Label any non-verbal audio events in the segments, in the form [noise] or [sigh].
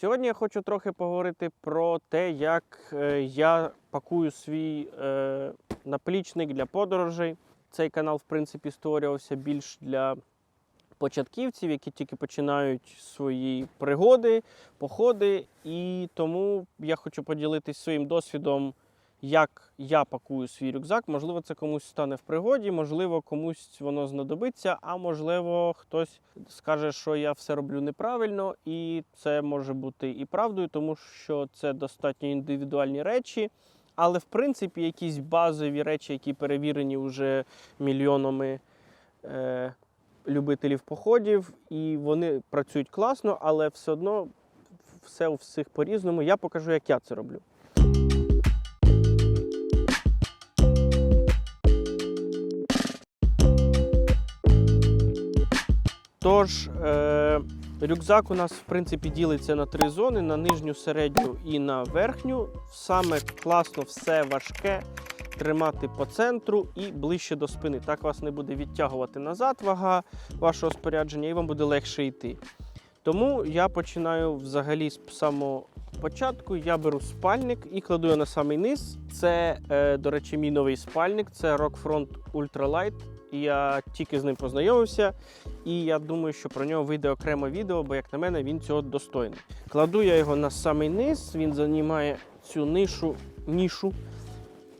Сьогодні я хочу трохи поговорити про те, як е, я пакую свій е, наплічник для подорожей. Цей канал, в принципі, створювався більш для початківців, які тільки починають свої пригоди, походи. І тому я хочу поділитися своїм досвідом, як я пакую свій рюкзак. Можливо, це комусь стане в пригоді, можливо, комусь воно знадобиться, а можливо, хтось скаже, що я все роблю неправильно, і це може бути і правдою, тому що це достатньо індивідуальні речі. Але в принципі якісь базові речі, які перевірені вже мільйонами е, любителів походів, і вони працюють класно, але все одно все у всіх по-різному. Я покажу, як я це роблю. Тож, е, рюкзак у нас в принципі ділиться на три зони: на нижню, середню і на верхню. Саме класно все важке тримати по центру і ближче до спини. Так вас не буде відтягувати назад вага вашого спорядження, і вам буде легше йти. Тому я починаю взагалі з самого початку. Я беру спальник і кладу його на самий низ. Це, е, до речі, мій новий спальник. Це Rockfront Ultralight. Я тільки з ним познайомився, і я думаю, що про нього вийде окреме відео, бо, як на мене, він цього достойний. Кладу я його на самий низ, він займає цю нишу, нішу,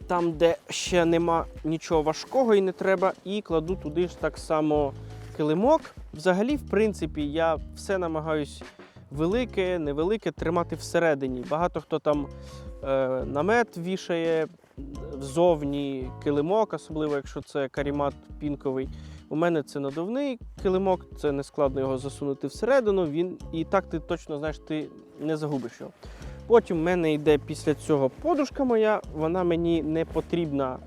там, де ще нема нічого важкого і не треба, і кладу туди ж так само килимок. Взагалі, в принципі, я все намагаюсь велике, невелике тримати всередині. Багато хто там е, намет вішає ззовні килимок, особливо якщо це карімат пінковий. У мене це надувний килимок, це не складно його засунути всередину. Він і так ти точно знаєш, ти не загубиш його. Потім в мене йде після цього подушка моя, вона мені не потрібна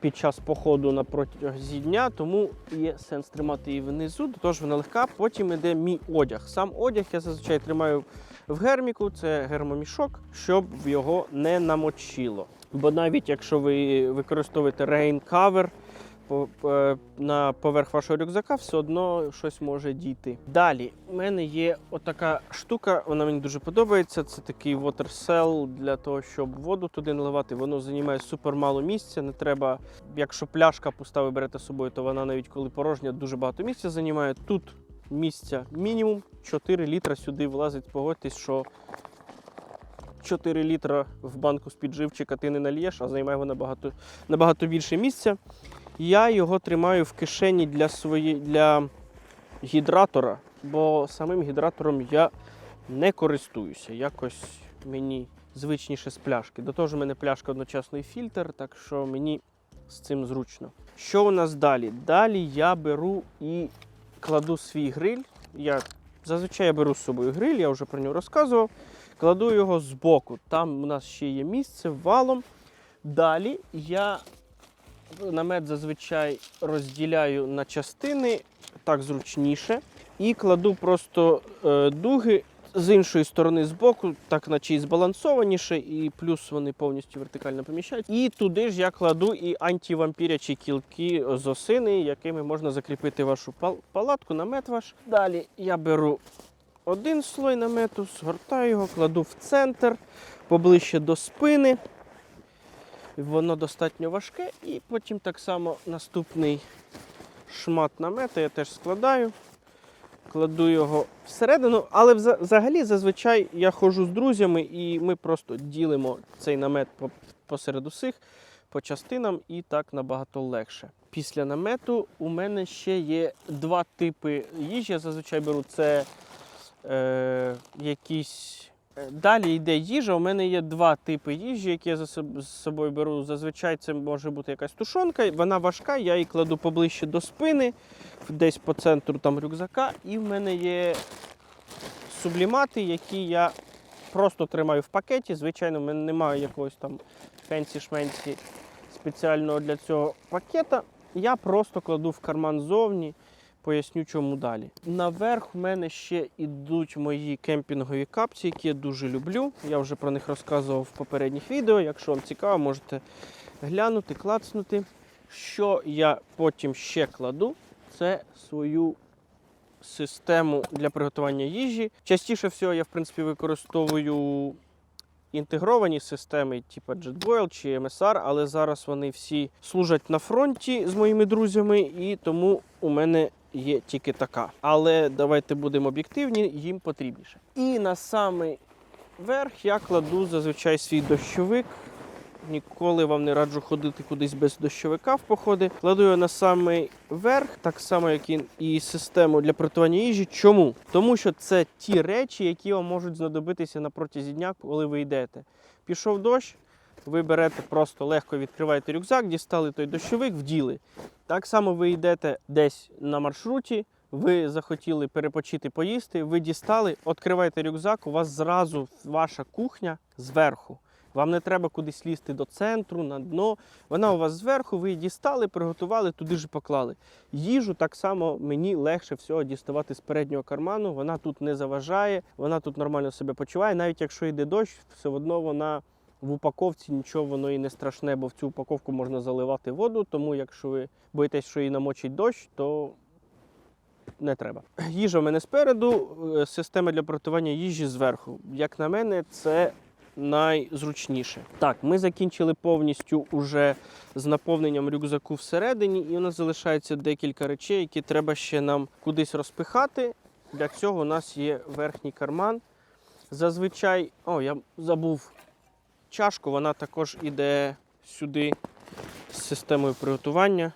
під час походу на протязі дня, тому є сенс тримати її внизу, тож вона легка. Потім йде мій одяг. Сам одяг я зазвичай тримаю в герміку, це гермомішок, щоб його не намочило. Бо навіть якщо ви використовуєте rain cover по- на поверх вашого рюкзака, все одно щось може дійти. Далі в мене є отака штука, вона мені дуже подобається. Це такий water cell для того, щоб воду туди наливати. Воно займає супер мало місця. Не треба, якщо пляшка пуста ви берете з собою, то вона навіть коли порожня, дуже багато місця займає. Тут місця мінімум 4 літра сюди влазить. Погодьтесь, що 4 літра в банку з підживчика ти не нальєш, а займає вона набагато, набагато більше місця. Я його тримаю в кишені для свої, для гідратора, бо самим гідратором я не користуюся. Якось мені звичніше з пляшки. До того ж, у мене пляшка одночасно і фільтр, так що мені з цим зручно. Що у нас далі? Далі я беру і кладу свій гриль. Я зазвичай я беру з собою гриль, я вже про нього розказував. Кладу його збоку. Там у нас ще є місце валом. Далі я намет зазвичай розділяю на частини, так зручніше. І кладу просто е, дуги з іншої сторони збоку, так наче і збалансованіше, і плюс вони повністю вертикально поміщають. І туди ж я кладу і антивампірячі кілки з осини, якими можна закріпити вашу пал- палатку, намет ваш. Далі я беру один слой намету, згортаю його, кладу в центр, поближче до спини. Воно достатньо важке, і потім так само наступний шмат намету я теж складаю, кладу його всередину, але взагалі зазвичай я ходжу з друзями і ми просто ділимо цей намет посеред усіх по частинам і так набагато легше. Після намету у мене ще є два типи їжі. Я зазвичай беру це е, якісь. Е, Далі йде їжа. У мене є два типи їжі, які я з собою беру. Зазвичай це може бути якась тушонка. Вона важка, я її кладу поближче до спини, десь по центру там рюкзака. І в мене є сублімати, які я просто тримаю в пакеті. Звичайно, в мене немає якогось там фенсі-шменсі спеціального для цього пакета. Я просто кладу в карман ззовні. Поясню, чому далі. Наверх в мене ще йдуть мої кемпінгові капці, які я дуже люблю. Я вже про них розказував в попередніх відео. Якщо вам цікаво, можете глянути, клацнути. Що я потім ще кладу, це свою систему для приготування їжі. Частіше всього я, в принципі, використовую інтегровані системи, типу JetBoil чи MSR, але зараз вони всі служать на фронті з моїми друзями, і тому у мене є тільки така. Але давайте будемо об'єктивні, їм потрібніше. І на самий верх я кладу зазвичай свій дощовик. Ніколи вам не раджу ходити кудись без дощовика в походи. Кладу його на самий верх, так само, як і, систему для приготування їжі. Чому? Тому що це ті речі, які вам можуть знадобитися на протязі дня, коли ви йдете. Пішов дощ, ви берете просто легко відкриваєте рюкзак, дістали той дощовик, вділи. Так само ви йдете десь на маршруті. Ви захотіли перепочити поїсти, ви дістали, відкриваєте рюкзак, у вас зразу ваша кухня зверху. Вам не треба кудись лізти до центру, на дно. Вона у вас зверху, ви її дістали, приготували, туди ж поклали. Їжу так само мені легше всього діставати з переднього карману. Вона тут не заважає, вона тут нормально себе почуває. Навіть якщо йде дощ, все одно вона в упаковці нічого воно і не страшне, бо в цю упаковку можна заливати воду. Тому якщо ви боїтесь, що її намочить дощ, то не треба. Їжа в мене спереду, е, система для приготування їжі зверху. Як на мене, це найзручніше. Так, ми закінчили повністю уже з наповненням рюкзаку всередині, і у нас залишається декілька речей, які треба ще нам кудись розпихати. Для цього у нас є верхній карман. Зазвичай, о, я забув чашку, вона також іде сюди з системою приготування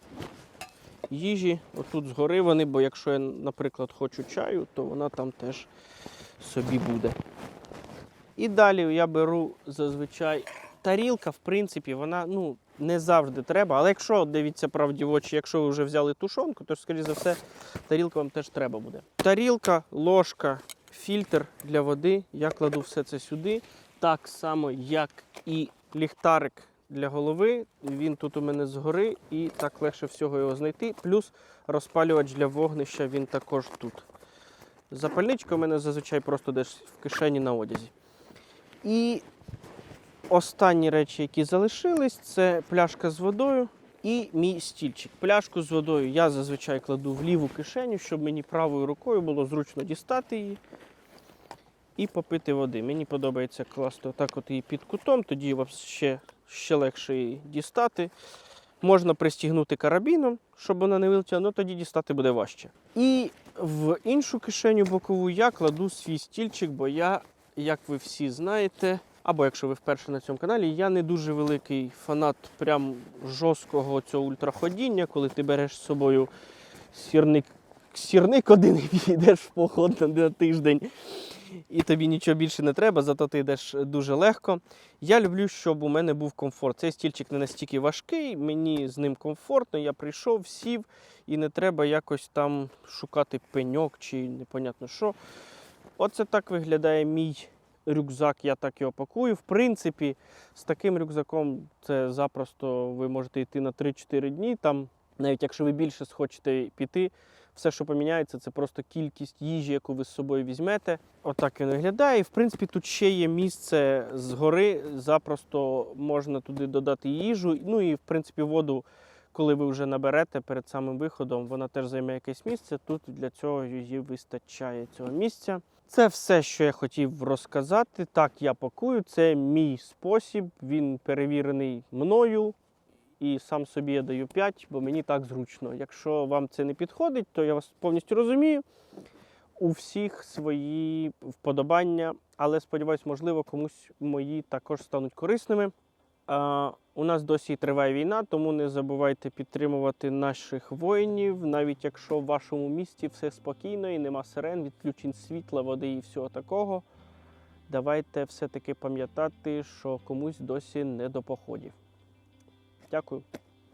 їжі. Отут згори вони, бо якщо я, наприклад, хочу чаю, то вона там теж собі буде. І далі я беру зазвичай тарілка, в принципі, вона ну, не завжди треба. Але якщо дивіться правді в очі, якщо ви вже взяли тушонку, то скоріше за все, тарілка вам теж треба буде. Тарілка, ложка, фільтр для води. Я кладу все це сюди. Так само, як і ліхтарик для голови. Він тут у мене згори, і так легше всього його знайти. Плюс розпалювач для вогнища він також тут. Запальничка у мене зазвичай просто десь в кишені на одязі. І останні речі, які залишились, це пляшка з водою і мій стільчик. Пляшку з водою я зазвичай кладу в ліву кишеню, щоб мені правою рукою було зручно дістати її і попити води. Мені подобається класти отак от її під кутом, тоді вам ще, ще легше її дістати. Можна пристігнути карабіном, щоб вона не вилетіла, але тоді дістати буде важче. І в іншу кишеню бокову я кладу свій стільчик, бо я, як ви всі знаєте, або якщо ви вперше на цьому каналі, я не дуже великий фанат прям жорсткого цього ультраходіння, коли ти береш з собою сірник, сірник один і [laughs] йдеш в поход на тиждень. І тобі нічого більше не треба, зато ти йдеш дуже легко. Я люблю, щоб у мене був комфорт. Цей стільчик не настільки важкий, мені з ним комфортно. Я прийшов, сів, і не треба якось там шукати пеньок чи непонятно що. Оце так виглядає мій рюкзак, я так його пакую. В принципі, з таким рюкзаком це запросто ви можете йти на 3-4 дні. Там, навіть якщо ви більше схочете піти, все, що поміняється, це просто кількість їжі, яку ви з собою візьмете. Отак він виглядає. І в принципі, тут ще є місце згори, запросто можна туди додати їжу. Ну і в принципі воду, коли ви вже наберете перед самим виходом, вона теж займе якесь місце. Тут для цього її вистачає цього місця. Це все, що я хотів розказати. Так, я пакую. Це мій спосіб. Він перевірений мною. І сам собі я даю 5, бо мені так зручно. Якщо вам це не підходить, то я вас повністю розумію. У всіх свої вподобання, але сподіваюсь, можливо, комусь мої також стануть корисними. А, у нас досі триває війна, тому не забувайте підтримувати наших воїнів, навіть якщо в вашому місті все спокійно і нема сирен, відключень світла, води і всього такого. Давайте все-таки пам'ятати, що комусь досі не до походів. Дякую.